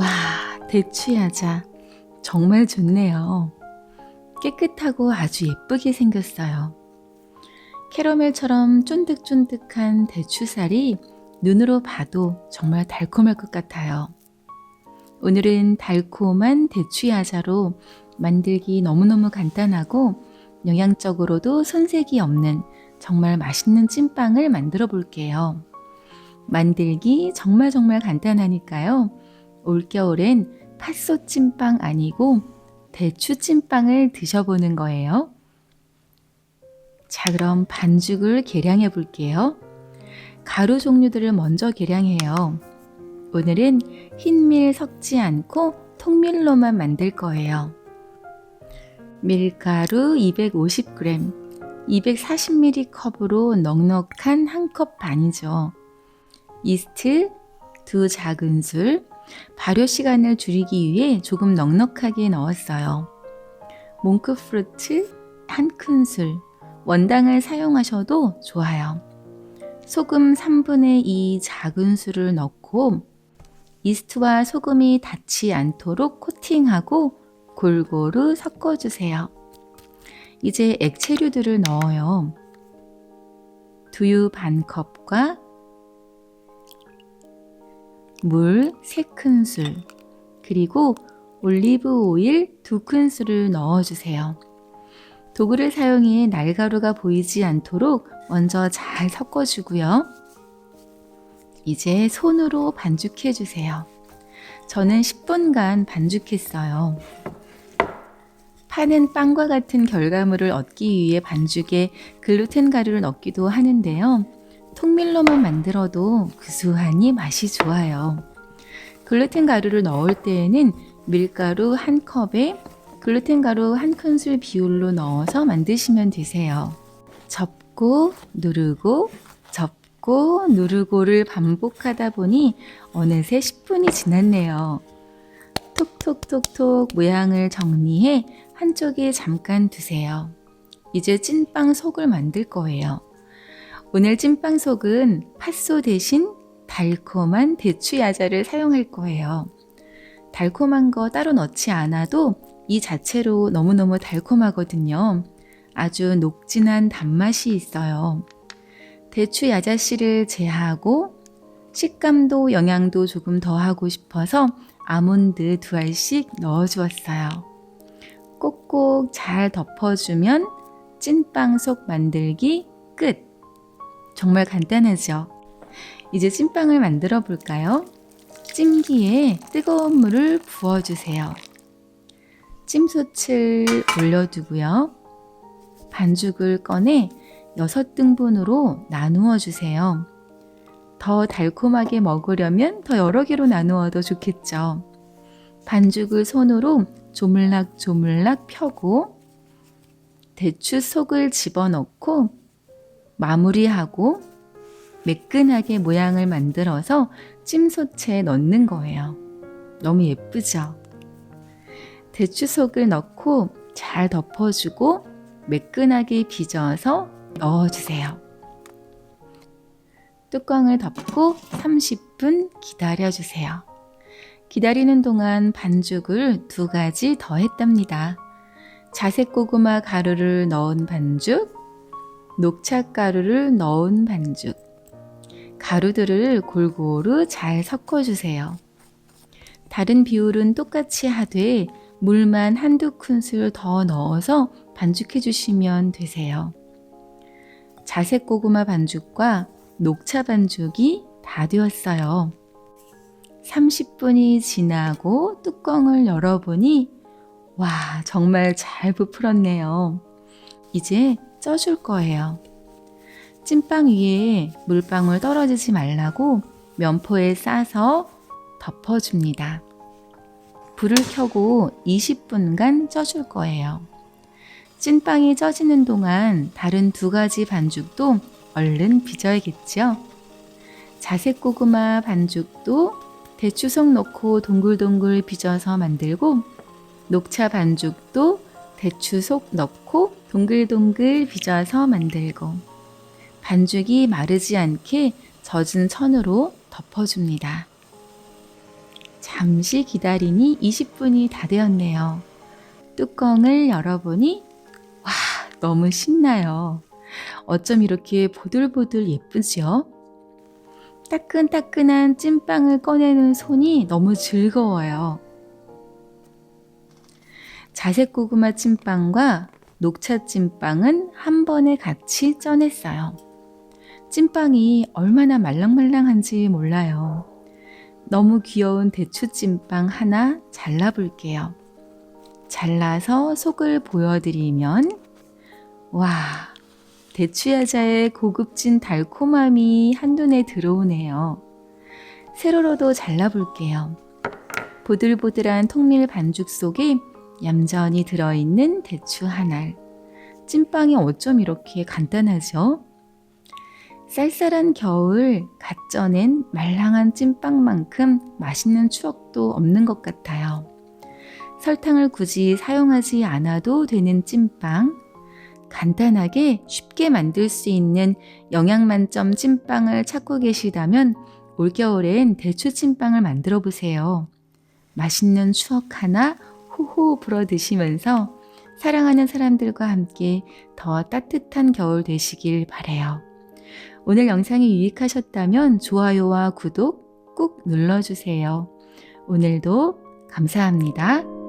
와, 대추야자. 정말 좋네요. 깨끗하고 아주 예쁘게 생겼어요. 캐러멜처럼 쫀득쫀득한 대추살이 눈으로 봐도 정말 달콤할 것 같아요. 오늘은 달콤한 대추야자로 만들기 너무너무 간단하고 영양적으로도 손색이 없는 정말 맛있는 찐빵을 만들어 볼게요. 만들기 정말 정말 간단하니까요. 올겨울엔 팥소 찐빵 아니고 대추 찐빵을 드셔보는 거예요. 자, 그럼 반죽을 계량해 볼게요. 가루 종류들을 먼저 계량해요. 오늘은 흰밀 섞지 않고 통밀로만 만들 거예요. 밀가루 250g, 240ml 컵으로 넉넉한 한 컵 반이죠. 이스트 두 작은술, 발효 시간을 줄이기 위해 조금 넉넉하게 넣었어요. 몽크프루트 한 큰술, 원당을 사용하셔도 좋아요. 소금 3분의 2 작은 술을 넣고 이스트와 소금이 닿지 않도록 코팅하고 골고루 섞어주세요. 이제 액체류들을 넣어요. 두유 반 컵과 물 3큰술, 그리고 올리브 오일 2큰술을 넣어주세요. 도구를 사용해 날가루가 보이지 않도록 먼저 잘 섞어주고요. 이제 손으로 반죽해주세요. 저는 10분간 반죽했어요. 파는 빵과 같은 결과물을 얻기 위해 반죽에 글루텐 가루를 넣기도 하는데요. 통밀로만 만들어도 구수하니 맛이 좋아요. 글루텐 가루를 넣을 때에는 밀가루 한 컵에 글루텐 가루 한 큰술 비율로 넣어서 만드시면 되세요. 접고 누르고 접고 누르고를 반복하다 보니 어느새 10분이 지났네요. 톡톡톡톡 모양을 정리해 한쪽에 잠깐 두세요. 이제 찐빵 속을 만들 거예요. 오늘 찐빵 속은 팥소 대신 달콤한 대추 야자를 사용할 거예요. 달콤한 거 따로 넣지 않아도 이 자체로 너무너무 달콤하거든요. 아주 녹진한 단맛이 있어요. 대추 야자씨를 제하고 식감도 영양도 조금 더 하고 싶어서 아몬드 두 알씩 넣어 주었어요. 꼭꼭 잘 덮어주면 찐빵 속 만들기 끝! 정말 간단하죠? 이제 찐빵을 만들어 볼까요? 찜기에 뜨거운 물을 부어주세요. 찜솥을 올려두고요. 반죽을 꺼내 6등분으로 나누어 주세요. 더 달콤하게 먹으려면 더 여러 개로 나누어도 좋겠죠. 반죽을 손으로 조물락조물락 펴고 대추 속을 집어넣고 마무리하고 매끈하게 모양을 만들어서 찜소채에 넣는 거예요. 너무 예쁘죠? 대추 속을 넣고 잘 덮어주고 매끈하게 빚어서 넣어주세요. 뚜껑을 덮고 30분 기다려주세요. 기다리는 동안 반죽을 두 가지 더 했답니다. 자색 고구마 가루를 넣은 반죽, 녹차 가루를 넣은 반죽. 가루들을 골고루 잘 섞어주세요. 다른 비율은 똑같이 하되 물만 한두 큰술 더 넣어서 반죽해 주시면 되세요. 자색 고구마 반죽과 녹차 반죽이 다 되었어요. 30분이 지나고 뚜껑을 열어보니 와, 정말 잘 부풀었네요. 이제 쪄줄 거예요. 찐빵 위에 물방울 떨어지지 말라고 면포에 싸서 덮어줍니다. 불을 켜고 20분간 쪄줄 거예요. 찐빵이 쪄지는 동안 다른 두 가지 반죽도 얼른 빚어야겠죠? 자색 고구마 반죽도 대추속 넣고 동글동글 빚어서 만들고 녹차 반죽도 대추 속 넣고 동글동글 빚어서 만들고 반죽이 마르지 않게 젖은 천으로 덮어줍니다. 잠시 기다리니 20분이 다 되었네요. 뚜껑을 열어보니 와, 너무 신나요. 어쩜 이렇게 보들보들 예쁘죠? 따끈따끈한 찐빵을 꺼내는 손이 너무 즐거워요. 자색 고구마 찐빵과 녹차 찐빵은 한 번에 같이 쪄냈어요. 찐빵이 얼마나 말랑말랑한지 몰라요. 너무 귀여운 대추 찐빵 하나 잘라볼게요. 잘라서 속을 보여드리면, 와, 대추야자의 고급진 달콤함이 한눈에 들어오네요. 세로로도 잘라볼게요. 보들보들한 통밀 반죽 속에 얌전히 들어있는 대추 한 알. 찐빵이 어쩜 이렇게 간단하죠? 쌀쌀한 겨울 갓 쪄낸 말랑한 찐빵만큼 맛있는 추억도 없는 것 같아요. 설탕을 굳이 사용하지 않아도 되는 찐빵. 간단하게 쉽게 만들 수 있는 영양 만점 찐빵을 찾고 계시다면 올겨울엔 대추 찐빵을 만들어 보세요. 맛있는 추억 하나 호호 불어 드시면서 사랑하는 사람들과 함께 더 따뜻한 겨울 되시길 바래요. 오늘 영상이 유익하셨다면 좋아요와 구독 꾹 눌러주세요. 오늘도 감사합니다.